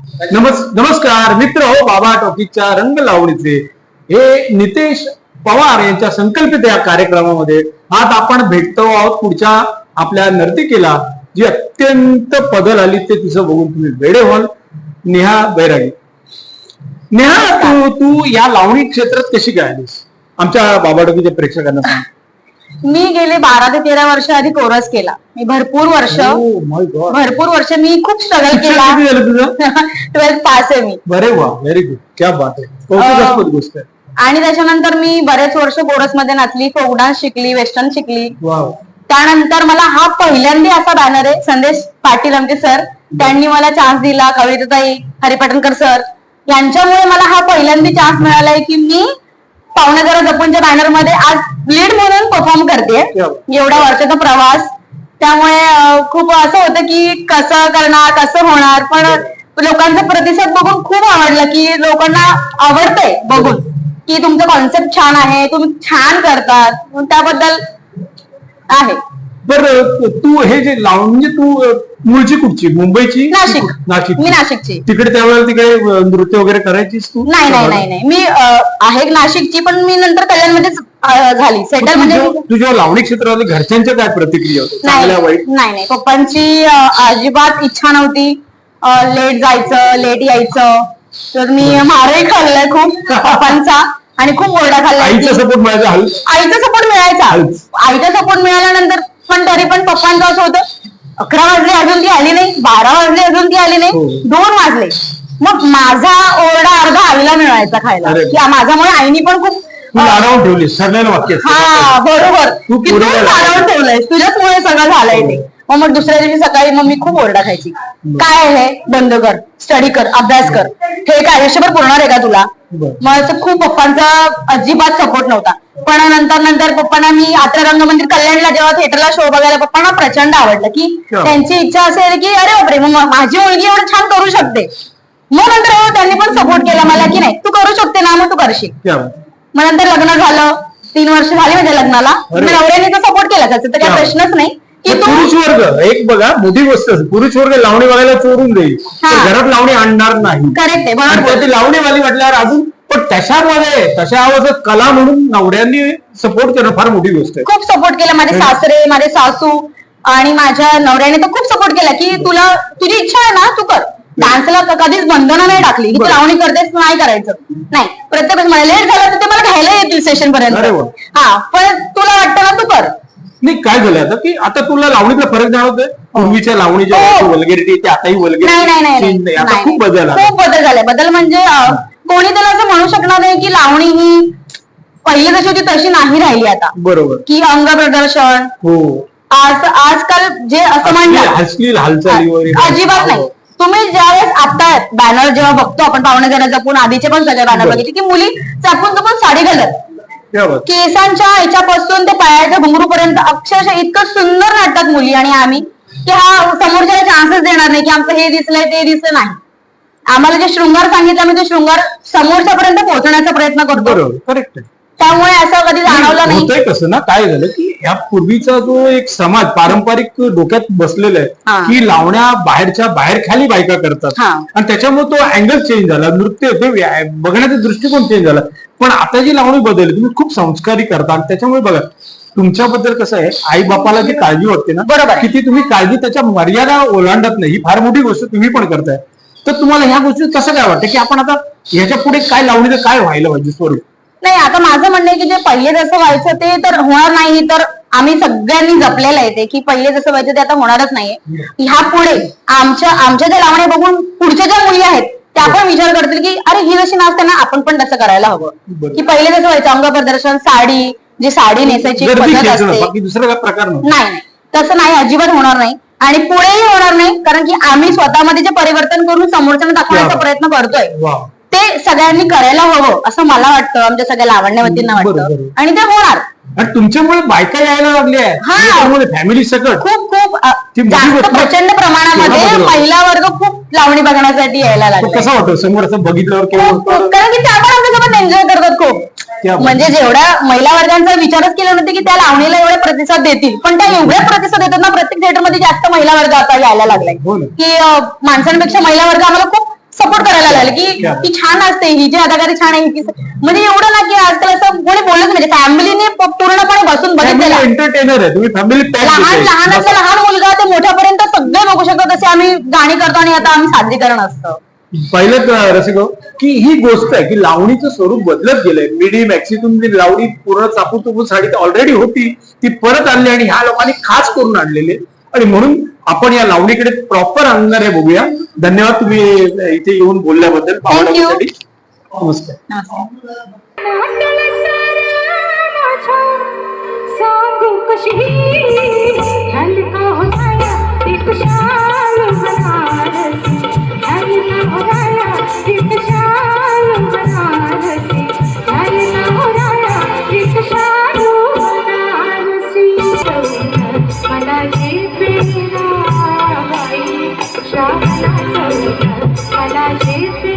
नमस्कार मित्र हो बाबा टॉकीजच्या रंग लावणीचे हे नितेश पवार यांच्या संकल्पित या कार्यक्रमामध्ये आज आपण भेटतो आहोत पुढच्या आपल्या नर्तिकेला जी अत्यंत पदल आली ते तिचं बघून तुम्ही वेडे व्हाल. नेहा बैरागी. नेहा तू तू या लावणी क्षेत्रात कशी काय आलीस? आमच्या बाबा टॉकीच्या प्रेक्षकांना सांग. मी गेले बारा ते तेरा वर्ष आधी कोरस केला. मी भरपूर वर्ष Oh. भरपूर वर्ष मी खूप स्ट्रगल केला. ट्वेल्थ पास आहे मी. बरे वा व्हेरी गुड क्या बात आहे. आणि त्याच्यानंतर मी बरेच वर्ष कोरसमध्ये नाचली फोक डान्स शिकली वेस्टर्न शिकली. त्यानंतर मला हा पहिल्यांदा असा बॅनर आहे संदेश पाटील आमचे सर त्यांनी मला चान्स दिला कविताताई हरिपाटणकर सर यांच्यामुळे मला हा पहिल्यांदा चान्स मिळालाय की मी पावणे जरा जपूनच्या बॅनरमध्ये आज लीड म्हणून परफॉर्म करते. क्या एवढा वर्षाचा प्रवास. त्यामुळे खूप असं होतं की कसं करणार कसं होणार पण लोकांचा प्रतिसाद बघून खूप आवडलं की लोकांना आवडतंय बघून. की तुमचं कॉन्सेप्ट छान आहे तुम्ही छान करतात. त्याबद्दल आहे. बर तू हे जे लावून म्हणजे तू मूळची कुठची? मुंबईची? नाशिक. नाशिक मी नाशिकची. तिकडे त्यावेळेला तिकडे नृत्य वगैरे करायचीस तू? नाही नाही नाही नाही. मी आहे नाशिकची पण मी नंतर कल्याणमध्येच झाली. सेटल म्हणजे तुझ्या लावणी क्षेत्रामध्ये घरच्यांच्या काय प्रतिक्रिया चांगल्या वाईट? नाही नाही. पप्पांची अजिबात इच्छा नव्हती. लेट जायचं लेट यायचं. तर मी मारही खाल्लाय खूप पप्पांचा आणि खूप ओरडा खाल्लाय आईचा सपोर्ट मिळायचा आईचा सपोर्ट मिळायचा. आईचा सपोर्ट मिळाल्यानंतर पण तरी पण पप्पांचं असं होतं अकरा वाजले अजून ती आली नाही बारा वाजले अजून ती आली नाही हो. दोन वाजले. मग माझा ओरडा अर्धा आईला मिळायचा खायला. अरे. की माझ्यामुळे आईनी पण खूप तू लाडावून ठेवलीस ठरलेलं वाक्य असतं. हा बरोबर. तू की तू पोरीला मारावून ठेवलंय तुझ्याचमुळे सगळं झालंय ते. मग मग दुसऱ्या दिवशी सकाळी मग मी खूप ओरडा खायची. काय आहे? हे बंद कर स्टडी कर अभ्यास कर. हे काय आयुष्यभर पुरणार आहे का तुला? बरं. मग असं खूप पप्पांचा अजिबात सपोर्ट नव्हता. पण नंतर नंतर पप्पांना मी यात्रा रंगमंदिर कल्याणला जेव्हा थिएटरला शो बघायला पप्पांना प्रचंड आवडलं की. त्यांची इच्छा असेल की अरे बापरे मग माझी मुलगी एवढं छान करू शकते मग नंतर हो, त्यांनी पण सपोर्ट केला मला की नाही तू करू शकते ना मग तू करशील. मग नंतर लग्न झालं तीन वर्ष झाली माझ्या लग्नाला नवऱ्याने तर सपोर्ट केला त्याचा तर काही. प्रश्नच नाही पुरुष वर्ग एक बघा मोठी गोष्ट. पुरुष वर्ग लावणी बघायला चोरून देईल घरात लावणी आणणार नाही करेक्ट आहे लावणीवाली म्हटल्यावर अजून पण तशामध्ये तशा आवाजात कला म्हणून नवऱ्यांनी सपोर्ट करणं फार मोठी गोष्ट आहे. खूप सपोर्ट केला. माझे. सासरे माझे सासू आणि माझ्या नवऱ्याने तर खूप सपोर्ट केला की तुला तुझी इच्छा आहे ना तू कर. डान्सला कधीच बंधनं नाही टाकली. की तू. लावणी करतेस नाही करायचं. नाही प्रत्येक मला लेट झालं तर ते मला घ्यायला येतील स्टेशन पर्यंत. अरे वा. हा पण तुला वाटतं ना तू कर. नाही काय झालं आता की आता तुला लावणीतला फरक जाणवतोय? पूर्वीच्या लावणीच्या हो. वल्गेरिटी ते आताही नाही नाही नाही वल्गेरिटी नाही आता नाही. खूप बदल आला. खूप बदल झाले. बदल म्हणजे अं, कोणी त्याला असं म्हणू शकणार नाही की लावणी ही पहिली जशी होती तशी नाही राहिली आता. बरोबर. की अंग प्रदर्शन. हो. आज आजकाल जे असं म्हणतात अजिबात नाही. तुम्ही ज्यावेळेस आता बॅनर जेव्हा बघतो आपण पाहुणे जरा जपून आधीचे पण सगळे बॅनर. बघितले की मुली जपून जपून साडी घालत. केसांच्या याच्यापासून ते पायाच्या घुंगरू पर्यंत अक्षरशः इतकं सुंदर नाटतात मुली आणि आम्ही की हा समोरच्याला चान्सेस देणार नाही की आमचं हे दिसलंय ते दिसलं नाही. आम्हाला जे शृंगार सांगितलं आम्ही ते शृंगार समोरच्या पर्यंत पोहोचण्याचा प्रयत्न करतो. बरोबर करेक्ट त्यामुळे असं कधी जाणवलं नाही होतंय कसं ना काय झालं की या पूर्वीचा जो एक समाज पारंपरिक डोक्यात बसलेला हा. आहे की लावण्या बाहेरच्या बाहेर खाली बायका करतात. हा. आणि त्याच्यामुळे तो अँगल चेंज झाला नृत्य ते व्या- बघण्याचा दृष्टिकोन चेंज झाला. पण आता जी लावणी बदलली तुम्ही खूप संस्कारी करता. आणि त्याच्यामुळे बघा तुमच्याबद्दल कसं आहे आई बापाला जी काळजी वाटते ना बरोबर. आहे. की ती तुम्ही काळजी त्याच्या मर्यादा ओलांडत नाही. ही फार मोठी गोष्ट तुम्ही पण करताय. तर तुम्हाला ह्या गोष्टी कसं काय वाटतं? की आपण आता ह्याच्या पुढे काय लावणीचं काय व्हायला पाहिजे स्वरूप नाही आता माझं म्हणणं आहे की जे पहिले जसं व्हायचं ते तर होणार नाही तर आम्ही सगळ्यांनी जपलेलं आहे ते की पहिले जसं व्हायचं ते आता होणारच नाहीये. ह्या पुढे आमच्या आमच्या ज्या लावण्या बघून पुढच्या ज्या मुली आहेत त्या पण विचार करतील की अरे ही जशी नाचते ना आपण पण तसं करायला हवं. की पहिले जसं व्हायचं अंग प्रदर्शन साडी जी साडी नेसायची पद्धत असते. नाही. तसं नाही अजिबात होणार नाही. आणि पुढेही होणार नाही कारण की आम्ही स्वतःमध्ये जे परिवर्तन करून समोरच्यांना दाखवण्याचा. प्रयत्न करतोय ते सगळ्यांनी करायला हवं असं मला वाटतं आमच्या सगळ्या लावण्यवतींना बरोबर. वाटतं. आणि ते होणार. आणि तुमच्यामुळे बायका यायला लागल्या हा. फॅमिली सकट खूप खूप जास्त प्रचंड प्रमाणामध्ये? महिला वर्ग खूप लावणी बघण्यासाठी यायला लागला कसा वाटतो? समोर असं बघितल्यावर कारण की त्या पण आमच्यासोबत एन्जॉय करतात क्या खूप बात. म्हणजे जेवढ्या महिला वर्गांचा विचारच केला नव्हते की त्या लावणीला एवढे प्रतिसाद देतील. पण त्या एवढ्या प्रतिसाद देतात ना प्रत्येक थिएटरमध्ये जास्त महिला वर्ग आता यायला लागलाय. हो. की माणसांपेक्षा महिला वर्ग आम्हाला खूप सपोर्ट करायला लागले की? ती छान असते ही जी अदाकारी छान आहे ही म्हणजे एवढं ना की आजकाल असं कोणी बोलत म्हणजे फॅमिलीने पूर्णपणे बसून बघितलेलं. एंटरटेनर आहे तुम्ही फॅमिली लहान लहानाचा लहान मुलगा ते मोठ्यापर्यंत सगळे बघू शकतात तसे आम्ही गाणी करतो आणि आता आम्ही सादरीकरण असतं. पहिलंच रसिक की ही गोष्ट आहे की लावणीचं स्वरूप बदलत गेलंय. मिडी मॅक्सीतून ती लावणी पूर्ण चापू चुपू साडी ऑलरेडी होती ती परत आणली आणि ह्या लोकांनी खास करून आणलेली आहे. आणि म्हणून आपण या लावणीकडे प्रॉपर अंगाने बघूया. धन्यवाद तुम्ही इथे येऊन बोलल्याबद्दल. नमस्कार. नमस्कार. मला येते.